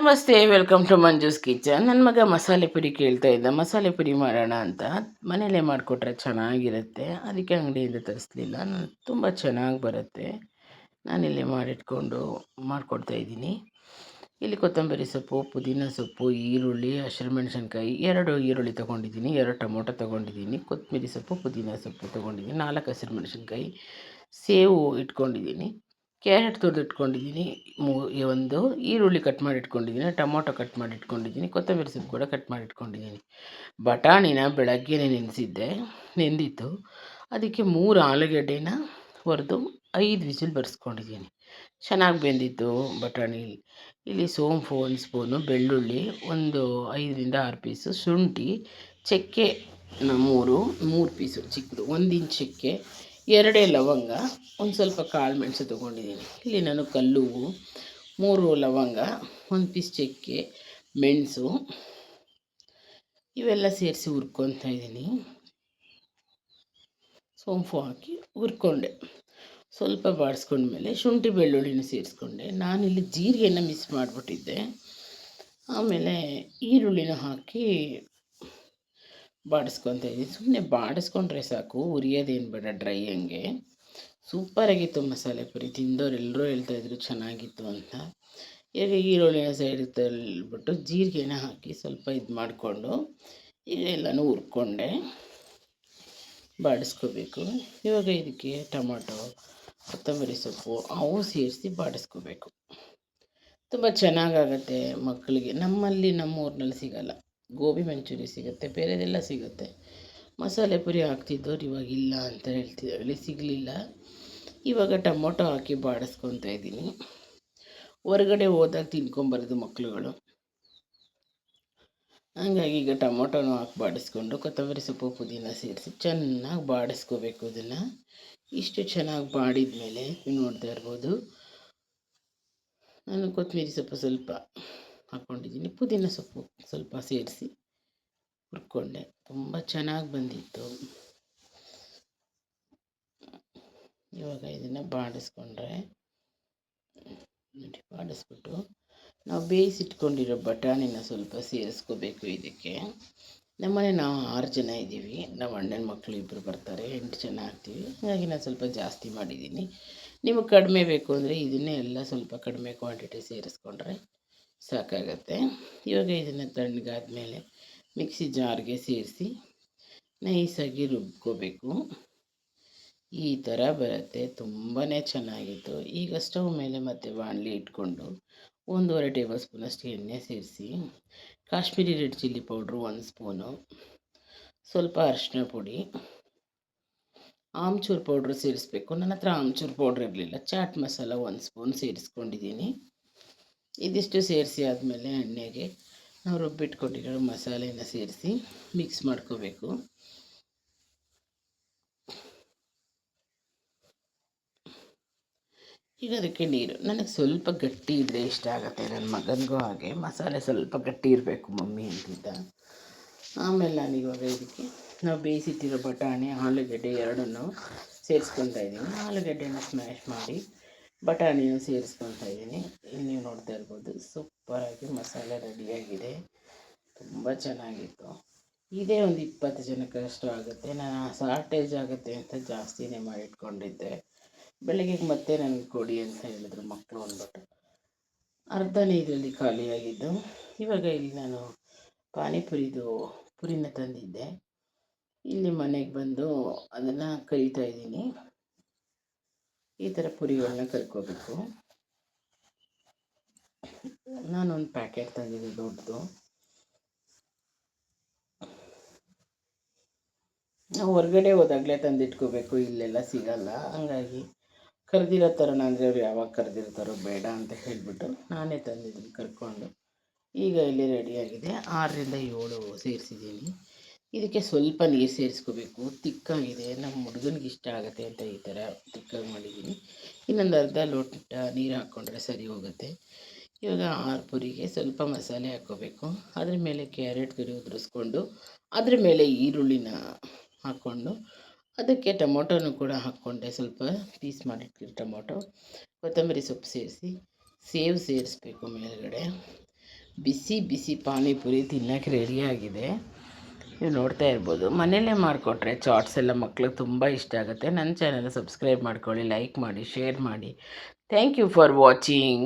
ನಮಸ್ತೆ, welcome to Manju's kitchen. ನನ್ನ ಮಗ ಮಸಾಲೆ ಪುರಿ ಕೇಳ್ತಾ ಇದ್ದ. ಮಸಾಲೆ ಪುರಿ ಮಾಡೋಣ ಅಂತ. ಮನೇಲೇ ಮಾಡಿಕೊಟ್ರೆ ಚೆನ್ನಾಗಿರುತ್ತೆ. ಅದಕ್ಕೆ ಅಂಗಡಿಯಿಂದ ತರಿಸ್ಲಿಲ್ಲ. ನಾನು ತುಂಬ ಚೆನ್ನಾಗಿ ಬರುತ್ತೆ. ನಾನಿಲ್ಲಿ ಮಾಡಿಟ್ಕೊಂಡು ಮಾಡಿಕೊಡ್ತಾ ಇದ್ದೀನಿ. ಇಲ್ಲಿ ಕೊತ್ತಂಬರಿ ಸೊಪ್ಪು, ಪುದೀನ ಸೊಪ್ಪು, ಈರುಳ್ಳಿ ಹಸಿರು ಮೆಣಸಿನ್ಕಾಯಿ ಎರಡು ಈರುಳ್ಳಿ ತೊಗೊಂಡಿದ್ದೀನಿ, ಎರಡು ಟೊಮೊಟೊ ತೊಗೊಂಡಿದ್ದೀನಿ, ಕೊತ್ತಂಬರಿ ಸೊಪ್ಪು, ಪುದೀನ ಸೊಪ್ಪು ತೊಗೊಂಡಿದ್ದೀನಿ, ನಾಲ್ಕು ಹಸಿರು ಮೆಣಸಿನ್ಕಾಯಿ ಸೇವು ಇಟ್ಕೊಂಡಿದ್ದೀನಿ. ಕ್ಯಾರೆಟ್ ತುರಿದು ಇಟ್ಕೊಂಡಿದ್ದೀನಿ ಮೂ ಒಂದು ಈರುಳ್ಳಿ ಕಟ್ ಮಾಡಿ ಇಟ್ಕೊಂಡಿದ್ದೀನಿ ಟೊಮೊಟೊ ಕಟ್ ಮಾಡಿ ಇಟ್ಕೊಂಡಿದ್ದೀನಿ ಕೊತ್ತಂಬರಿ ಸೊಪ್ಪು ಕೂಡ ಕಟ್ ಮಾಡಿ ಇಟ್ಕೊಂಡಿದ್ದೀನಿ ಬಟಾಣಿನ ಬೆಳಗ್ಗೆ ನೆನೆಸಿದ್ದೆ, ನೆಂದಿತ್ತು. ಅದಕ್ಕೆ ಮೂರು ಆಲೂಗಡ್ಡೆನ ಹುರಿದು ಐದು ವಿಸಿಲ್ ಬರೆಸ್ಕೊಂಡಿದ್ದೀನಿ ಚೆನ್ನಾಗಿ ಬೆಂದಿತ್ತು ಬಟಾಣಿ. ಇಲ್ಲಿ ಸೋಂಪು ಒಂದು ಸ್ಪೂನು ಬೆಳ್ಳುಳ್ಳಿ, ಒಂದು ಐದರಿಂದ ಆರು ಪೀಸು ಶುಂಠಿ, ಚಕ್ಕೆ ಮೂರು ಮೂರು ಪೀಸು ಚಿಕ್ಕದು ಒಂದು ಚಕ್ಕೆ ಎರಡೇ ಲವಂಗ, ಒಂದು ಸ್ವಲ್ಪ ಕಾಳು ಮೆಣಸು ತೊಗೊಂಡಿದ್ದೀನಿ ಇಲ್ಲಿ ನಾನು ಕಲ್ಲು, ಮೂರು ಲವಂಗ, ಒಂದು ಪೀಸ್ ಚಕ್ಕೆ, ಮೆಣಸು, ಇವೆಲ್ಲ ಸೇರಿಸಿ ಹುರ್ಕೊತಾ ಇದ್ದೀನಿ ಸೋಂಪು ಹಾಕಿ ಹುರ್ಕೊಂಡೆ. ಸ್ವಲ್ಪ ಬಾಡಿಸ್ಕೊಂಡ್ಮೇಲೆ ಶುಂಠಿ ಬೆಳ್ಳುಳ್ಳಿನ ಸೇರಿಸ್ಕೊಂಡೆ. ನಾನಿಲ್ಲಿ ಜೀರಿಗೆನ ಮಿಸ್ ಮಾಡಿಬಿಟ್ಟಿದ್ದೆ. ಆಮೇಲೆ ಈರುಳ್ಳಿನ ಹಾಕಿ ಬಾಡಿಸ್ಕೊತ ಇದ್ದೀನಿ. ಸುಮ್ಮನೆ ಬಾಡಿಸ್ಕೊಂಡ್ರೆ ಸಾಕು, ಉರಿಯೋದೇನು ಬೇಡ ಡ್ರೈ ಹಂಗೆ. ಸೂಪರಾಗಿತ್ತು ಮಸಾಲೆ ಪುರಿ, ತಿಂದವ್ರು ಹೇಳ್ತಾ ಇದ್ರು ಚೆನ್ನಾಗಿತ್ತು ಅಂತ. ಈಗ ಈರುಳ್ಳಿನ ಸೈಡ್ ತಳ್ಬಿಟ್ಟು ಜೀರಿಗೆನ ಹಾಕಿ ಸ್ವಲ್ಪ ಇದು ಮಾಡಿಕೊಂಡು ಈಗ ಎಲ್ಲನೂ ಹುರ್ಕೊಂಡೆ. ಬಾಡಿಸ್ಕೋಬೇಕು. ಇವಾಗ ಇದಕ್ಕೆ ಟೊಮೊಟೊ, ಕೊತ್ತಂಬರಿ ಸೊಪ್ಪು, ಅವು ಸೇರಿಸಿ ಬಾಡಿಸ್ಕೋಬೇಕು. ತುಂಬ ಚೆನ್ನಾಗಾಗತ್ತೆ ಮಕ್ಕಳಿಗೆ. ನಮ್ಮಲ್ಲಿ ನಮ್ಮ ಊರಿನಲ್ಲಿ ಸಿಗಲ್ಲ. ಗೋಬಿ ಮಂಚೂರಿ ಸಿಗುತ್ತೆ, ಬೇರೆದೆಲ್ಲ ಸಿಗುತ್ತೆ. ಮಸಾಲೆ ಪುರಿ ಹಾಕ್ತಿದ್ದವ್ರು ಇವಾಗ ಇಲ್ಲ ಅಂತ ಹೇಳ್ತಿದ್ದಾಗಲೇ ಸಿಗಲಿಲ್ಲ. ಇವಾಗ ಟೊಮೊಟೊ ಹಾಕಿ ಬಾಡಿಸ್ಕೊತಾ ಇದ್ದೀನಿ. ಹೊರಗಡೆ ಹೋದಾಗ ತಿನ್ಕೊಂಬರೋದು ಮಕ್ಕಳುಗಳು ಹಂಗಾಗಿ ಈಗ ಟೊಮೊಟೊನೂ ಹಾಕಿ ಬಾಡಿಸ್ಕೊಂಡು ಕೊತ್ತಂಬರಿ ಸೊಪ್ಪು, ಪುದೀನ ಸೇರಿಸಿ ಚೆನ್ನಾಗಿ ಬಾಡಿಸ್ಕೋಬೇಕು ಅದನ್ನು ಇಷ್ಟು ಚೆನ್ನಾಗಿ ಬಾಡಿದ ಮೇಲೆ ನೀವು ನೋಡ್ತಾ ಇರ್ಬೋದು. ನಾನು ಕೊತ್ತಂಬರಿ ಸೊಪ್ಪು ಸ್ವಲ್ಪ ಹಾಕ್ಕೊಂಡಿದ್ದೀನಿ ಪುದೀನ ಸೊಪ್ಪು ಸ್ವಲ್ಪ ಸೇರಿಸಿ ಹುರ್ಕೊಂಡೆ. ತುಂಬ ಚೆನ್ನಾಗಿ ಬಂದಿತ್ತು. ಇವಾಗ ಇದನ್ನು ಬಾಡಿಸ್ಕೊಂಡ್ರೆ ನೋಡಿ, ಬಾಡಿಸ್ಬಿಟ್ಟು ನಾವು ಬೇಯಿಸಿಟ್ಕೊಂಡಿರೋ ಬಟಾಣಿನ ಸ್ವಲ್ಪ ಸೇರಿಸ್ಕೋಬೇಕು ಇದಕ್ಕೆ. ನಮ್ಮನೆ ನಾವು ಆರು ಜನ ಇದ್ದೀವಿ. ನಮ್ಮ ಅಣ್ಣನ ಮಕ್ಕಳು ಇಬ್ಬರು ಬರ್ತಾರೆ. ಎಂಟು ಜನ ಆಗ್ತೀವಿ. ಹಾಗಾಗಿ ನಾನು ಸ್ವಲ್ಪ ಜಾಸ್ತಿ ಮಾಡಿದ್ದೀನಿ. ನಿಮಗೆ ಕಡಿಮೆ ಬೇಕು ಅಂದರೆ ಇದನ್ನೇ ಎಲ್ಲ ಸ್ವಲ್ಪ ಕಡಿಮೆ ಕ್ವಾಂಟಿಟಿ ಸೇರಿಸ್ಕೊಂಡ್ರೆ ಸಾಕಾಗತ್ತೆ. ಇವಾಗ ಇದನ್ನು ತಣ್ಣಗಾದ್ಮೇಲೆ ಮಿಕ್ಸಿ ಜಾರ್ಗೆ ಸೇರಿಸಿ ನೈಸಾಗಿ ರುಬ್ಕೋಬೇಕು. ಈ ಥರ ಬರುತ್ತೆ. ತುಂಬಾ ಚೆನ್ನಾಗಿತ್ತು. ಈಗ ಸ್ಟವ್ ಮೇಲೆ ಮತ್ತೆ ಬಾಣಲಿ ಇಟ್ಕೊಂಡು ಒಂದೂವರೆ ಟೇಬಲ್ ಸ್ಪೂನಷ್ಟು ಎಣ್ಣೆ ಸೇರಿಸಿ, ಕಾಶ್ಮೀರಿ ರೆಡ್ ಚಿಲ್ಲಿ ಪೌಡ್ರು ಒಂದು ಸ್ಪೂನು, ಸ್ವಲ್ಪ ಅರಿಶಿನ ಪುಡಿ, ಆಮ್ಚೂರು ಪೌಡ್ರ್ ಸೇರಿಸ್ಬೇಕು. ನನ್ನ ಹತ್ರ ಆಮ್ಚೂರು ಪೌಡ್ರ್ ಇರಲಿಲ್ಲ. ಚಾಟ್ ಮಸಾಲ ಒಂದು ಸ್ಪೂನ್ ಸೇರಿಸ್ಕೊಂಡಿದ್ದೀನಿ. ಇದಿಷ್ಟು ಸೇರಿಸಿ ಆದಮೇಲೆ ಎಣ್ಣೆಗೆ ನಾವು ರುಬ್ಬಿಟ್ಕೊಂಡಿರೋ ಮಸಾಲೆನ ಸೇರಿಸಿ ಮಿಕ್ಸ್ ಮಾಡ್ಕೋಬೇಕು. ಈಗ ಅದಕ್ಕೆ ನೀರು. ನನಗೆ ಸ್ವಲ್ಪ ಗಟ್ಟಿ ಇದ್ದರೆ ಇಷ್ಟ ಆಗುತ್ತೆ ನನ್ನ ಮಗನಿಗೂ ಹಾಗೆ. ಮಸಾಲೆ ಸ್ವಲ್ಪ ಗಟ್ಟಿ ಇರಬೇಕು ಮಮ್ಮಿ ಅಂತಿದ್ದ. ಆಮೇಲೆ ನಾನು ಇವಾಗ ಇದಕ್ಕೆ ನಾವು ಬೇಯಿಸಿಟ್ಟಿರೋ ಬಟಾಣಿ, ಆಲೂಗಡ್ಡೆ ಎರಡನ್ನೂ ಸೇರಿಸ್ಕೊತಾ ಇದ್ದೀನಿ ಆಲೂಗಡ್ಡೆನ ಸ್ಮ್ಯಾಶ್ ಮಾಡಿ ಬಟಾಣಿನ ಸೇರಿಸ್ಕೊಳ್ತಾ ಇದ್ದೀನಿ. ಇಲ್ಲಿ ನೀವು ನೋಡ್ತಾ ಇರ್ಬೋದು ಸೂಪರಾಗಿ ಮಸಾಲೆ ರೆಡಿಯಾಗಿದೆ. ತುಂಬ ಚೆನ್ನಾಗಿತ್ತು. ಇದೇ ಒಂದು ಇಪ್ಪತ್ತು ಜನಕ್ಕೆ ಅಷ್ಟು ಆಗುತ್ತೆ. ನಾನು ಶಾರ್ಟೇಜ್ ಆಗುತ್ತೆ ಅಂತ ಜಾಸ್ತಿನೇ ಮಾಡಿಟ್ಕೊಂಡಿದ್ದೆ. ಬೆಳಗ್ಗೆಗೆ ಮತ್ತೆ ನನಗೆ ಕೊಡಿ ಅಂತ ಹೇಳಿದ್ರು ಮಕ್ಕಳು ಅಂದ್ಬಿಟ್ಟು. ಅರ್ಧ ಇದರಲ್ಲಿ ಖಾಲಿಯಾಗಿದ್ದು. ಇವಾಗ ಇಲ್ಲಿ ನಾನು ಪಾನಿಪುರಿದು ಪುರಿನ ತಂದಿದ್ದೆ. ಇಲ್ಲಿ ಮನೆಗೆ ಬಂದು ಅದನ್ನು ಕರಿತಾ ಇದ್ದೀನಿ. ಈ ಥರ ಪುರಿಗಳನ್ನ ಕರ್ಕೋಬೇಕು. ನಾನೊಂದು ಪ್ಯಾಕೆಟ್ ತಂದಿದ್ದೆ ದೊಡ್ಡದು. ನಾವು ಹೊರಗಡೆ ಹೋದಾಗಲೇ ತಂದಿಟ್ಕೋಬೇಕು, ಇಲ್ಲೆಲ್ಲ ಸಿಗಲ್ಲ. ಹಂಗಾಗಿ ಕರೆದಿರೋ ಥರನ ಅಂದರೆ ಅವ್ರು ಯಾವಾಗ ಕರೆದಿರ್ತಾರೋ ಬೇಡ ಅಂತ ಹೇಳಿಬಿಟ್ಟು ನಾನೇ ತಂದಿದ್ದೀನಿ ಕರ್ಕೊಂಡು. ಈಗ ಇಲ್ಲಿ ರೆಡಿಯಾಗಿದೆ ಆರರಿಂದ ಏಳು ಸೇರಿಸಿದ್ದೀನಿ. ಇದಕ್ಕೆ ಸ್ವಲ್ಪ ನೀರು ಸೇರಿಸ್ಕೋಬೇಕು. ತಿಕ್ಕಾಗಿದೆ. ನಮ್ಮ ಹುಡುಗನಿಗೆ ಇಷ್ಟ ಆಗುತ್ತೆ ಅಂತ ಈ ಥರ ತಿಕ್ಕಾಗಿ ಮಾಡಿದ್ದೀನಿ ಇನ್ನೊಂದು ಅರ್ಧ ಲೋಟ ನೀರು ಹಾಕ್ಕೊಂಡ್ರೆ ಸರಿ ಹೋಗುತ್ತೆ. ಇವಾಗ ಆರು ಪುರಿಗೆ ಸ್ವಲ್ಪ ಮಸಾಲೆ ಹಾಕ್ಕೋಬೇಕು ಅದ್ರ ಮೇಲೆ ಕ್ಯಾರೆಟ್ ತುರಿ ಉದುರಿಸ್ಕೊಂಡು, ಅದ್ರ ಮೇಲೆ ಈರುಳ್ಳಿನ ಹಾಕ್ಕೊಂಡು ಅದಕ್ಕೆ ಟೊಮೊಟೊನು ಕೂಡ ಹಾಕ್ಕೊಂಡೆ ಸ್ವಲ್ಪ ಪೀಸ್ ಮಾಡಿಟ್ಟಿರೋ ಟೊಮೊಟೊ, ಕೊತ್ತಂಬರಿ ಸೊಪ್ಪು ಸೇರಿಸಿ, ಸೇವ್ ಸೇರಿಸ್ಬೇಕು ಮೇಲುಗಡೆ. ಬಿಸಿ ಬಿಸಿ ಪಾನಿಪುರಿ ತಿನ್ನೋಕ್ಕೆ ರೆಡಿಯಾಗಿದೆ ನೀವು ನೋಡ್ತಾ ಇರ್ಬೋದು. ಮನೆಯಲ್ಲೇ ಮಾಡಿಕೊಟ್ರೆ ಚಾಟ್ಸ್ ಎಲ್ಲ ಮಕ್ಳಿಗೆ ತುಂಬ ಇಷ್ಟ ಆಗುತ್ತೆ. ನನ್ನ ಚಾನಲ್ ಸಬ್ಸ್ಕ್ರೈಬ್ ಮಾಡ್ಕೊಳ್ಳಿ ಲೈಕ್ ಮಾಡಿ ಶೇರ್ ಮಾಡಿ. Thank you for watching